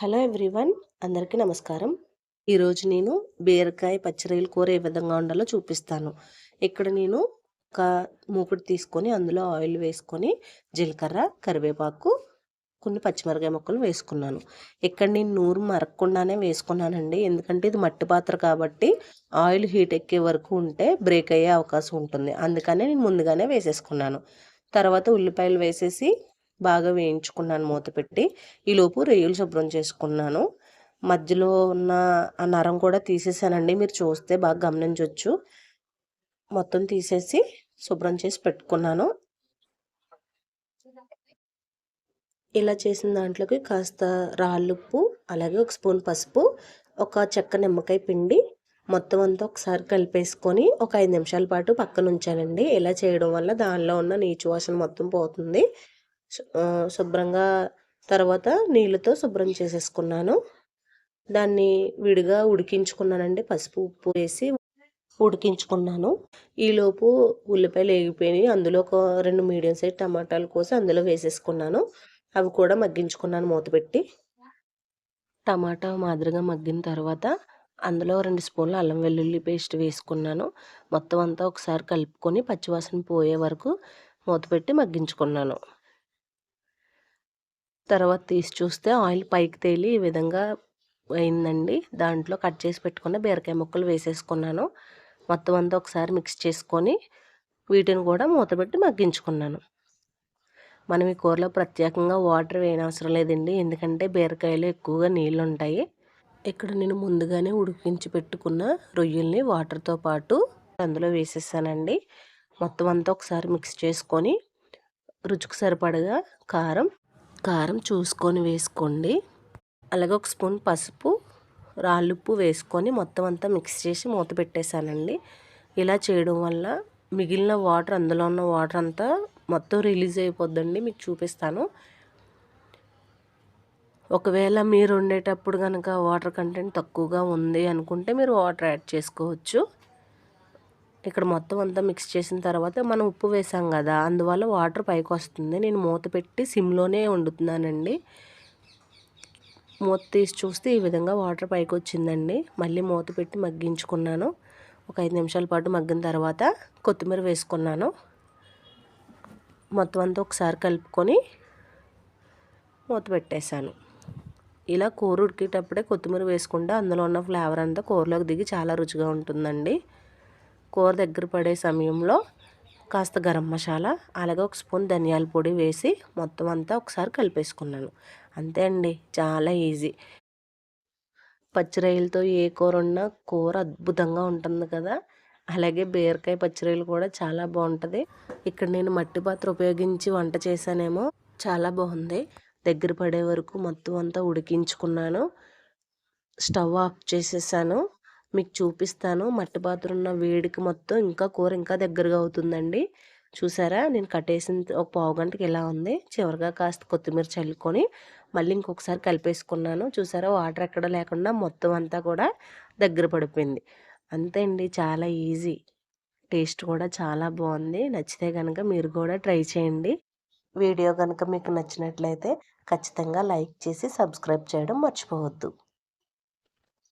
Hello everyone అందరికీ నమస్కారం. ఈరోజు నేను బీరకాయ పచ్చిరొయ్యల కూర ఏ విధంగా ఉండాలో చూపిస్తాను. ఇక్కడ నేను ఒక మూకుడు తీసుకొని అందులో ఆయిల్ వేసుకొని జీలకర్ర కరివేపాకు కొన్ని పచ్చిమిరకాయ ముక్కలు వేసుకున్నాను. ఇక్కడ నేను నూరు మరక్కుండానే వేసుకున్నానండి. ఎందుకంటే ఇది మట్టి పాత్ర కాబట్టి ఆయిల్ హీట్ ఎక్కే వరకు ఉంటే బ్రేక్ అయ్యే అవకాశం ఉంటుంది. అందుకనే నేను ముందుగానే వేసేసుకున్నాను. తర్వాత ఉల్లిపాయలు వేసేసి బాగా వేయించుకున్నాను మూత పెట్టి. ఈలోపు రొయ్యలు శుభ్రం చేసుకున్నాను. మధ్యలో ఉన్న ఆ నరం కూడా తీసేసానండి. మీరు చూస్తే బాగా గమనించవచ్చు మొత్తం తీసేసి శుభ్రం చేసి పెట్టుకున్నాను. ఇలా చేసిన దాంట్లోకి కాస్త రాళ్ళుప్పు అలాగే ఒక స్పూన్ పసుపు ఒక చెక్క నిమ్మకాయ పిండి మొత్తం అంతా ఒకసారి కలిపేసుకొని ఒక ఐదు నిమిషాల పాటు పక్కన ఉంచానండి. ఇలా చేయడం వల్ల దానిలో ఉన్న నీచు వాసన మొత్తం పోతుంది. శుభ్రంగా తర్వాత నీళ్ళతో శుభ్రం చేసేసుకున్నాను. దాన్ని విడిగా ఉడికించుకున్నానండి. పసుపు ఉప్పు వేసి ఉడికించుకున్నాను. ఈలోపు ఉల్లిపాయలు వేగిపోయినాయి. అందులో ఒక రెండు మీడియం సైజ్ టమాటాలు కోసి అందులో వేసేసుకున్నాను. అవి కూడా మగ్గించుకున్నాను మూతపెట్టి టమాటా మాదిరిగా మగ్గిన తర్వాత అందులో రెండు స్పూన్లు అల్లం వెల్లుల్లి పేస్ట్ వేసుకున్నాను. మొత్తం అంతా ఒకసారి కలుపుకొని పచ్చివాసన పోయే వరకు మూతపెట్టి మగ్గించుకున్నాను. తర్వాత తీసి చూస్తే ఆయిల్ పైకి తేలి ఈ విధంగా అయిందండి. దాంట్లో కట్ చేసి పెట్టుకున్న బీరకాయ ముక్కలు వేసేసుకున్నాను. మొత్తం అంతా ఒకసారి మిక్స్ చేసుకొని వీటిని కూడా మూతపెట్టి మగ్గించుకున్నాను. మనం ఈ కూరలో ప్రత్యేకంగా వాటర్ వేయనవసరం లేదండి. ఎందుకంటే బీరకాయలు ఎక్కువగా నీళ్ళు ఉంటాయి ఇక్కడ నేను ముందుగానే ఉడికించి పెట్టుకున్న రొయ్యల్ని వాటర్తో పాటు అందులో వేసేసానండి. మొత్తం అంతా ఒకసారి మిక్స్ చేసుకొని రుచికి సరిపడగా కారం కారం చూసుకొని వేసుకోండి. అలాగే ఒక స్పూన్ పసుపు రాళ్ళుప్పు వేసుకొని మొత్తం అంతా మిక్స్ చేసి మూత పెట్టేశానండి. ఇలా చేయడం వల్ల మిగిలిన వాటర్ అందులో ఉన్న వాటర్ అంతా మొత్తం రిలీజ్ అయిపోద్దండి. మీకు చూపిస్తాను. ఒకవేళ మీరు వండేటప్పుడు కనుక వాటర్ కంటెంట్ తక్కువగా ఉంది అనుకుంటే మీరు వాటర్ యాడ్ చేసుకోవచ్చు. ఇక్కడ మొత్తం అంతా మిక్స్ చేసిన తర్వాత మనం ఉప్పు వేసాం కదా అందువల్ల వాటర్ పైకి వస్తుంది. నేను మూత పెట్టి సిమ్లోనే వండుతున్నానండి. మూత తీసి చూస్తే ఈ విధంగా వాటర్ పైకి వచ్చిందండి. మళ్ళీ మూత పెట్టి మగ్గించుకున్నాను. ఒక ఐదు నిమిషాల పాటు మగ్గిన తర్వాత కొత్తిమీర వేసుకున్నాను. మొత్తం అంతా ఒకసారి కలుపుకొని మూత పెట్టేశాను. ఇలా కూర ఉడికేటప్పుడే కొత్తిమీర వేసుకుంటే అందులో ఉన్న ఫ్లేవర్ అంతా కూరలోకి దిగి చాలా రుచిగా ఉంటుందండి. కూర దగ్గర పడే సమయంలో కాస్త గరం మసాలా అలాగే ఒక స్పూన్ ధనియాల పొడి వేసి మొత్తం అంతా ఒకసారి కలిపేసుకున్నాను. అంతే అండి చాలా ఈజీ. పచ్చిరొయ్యలతో ఏ కూర ఉన్నా కూర అద్భుతంగా ఉంటుంది కదా. అలాగే బీరకాయ పచ్చిరొయ్యలు కూడా చాలా బాగుంటుంది. ఇక్కడ నేను మట్టి పాత్ర ఉపయోగించి వంట చేశానేమో చాలా బాగుంది. దగ్గర పడే వరకు మొత్తం అంతా ఉడికించుకున్నాను. స్టవ్ ఆఫ్ చేసేసాను. మీకు చూపిస్తాను. మట్టి పాత్ర ఉన్న వేడికి మొత్తం ఇంకా కూర ఇంకా దగ్గరగా అవుతుందండి. చూసారా? నేను కట్టేసిన ఒక పావు గంటకి ఇలా ఉంది? చివరిగా కాస్త కొత్తిమీర చల్లుకొని మళ్ళీ ఇంకొకసారి కలిపేసుకున్నాను. చూసారా? వాటర్ ఎక్కడ లేకుండా మొత్తం అంతా కూడా దగ్గర పడిపోయింది. అంతే అండి. చాలా ఈజీ. టేస్ట్ కూడా చాలా బాగుంది. నచ్చితే కనుక మీరు కూడా ట్రై చేయండి. వీడియో కనుక మీకు నచ్చినట్లయితే ఖచ్చితంగా లైక్ చేసి సబ్స్క్రైబ్ చేయడం మర్చిపోవద్దు.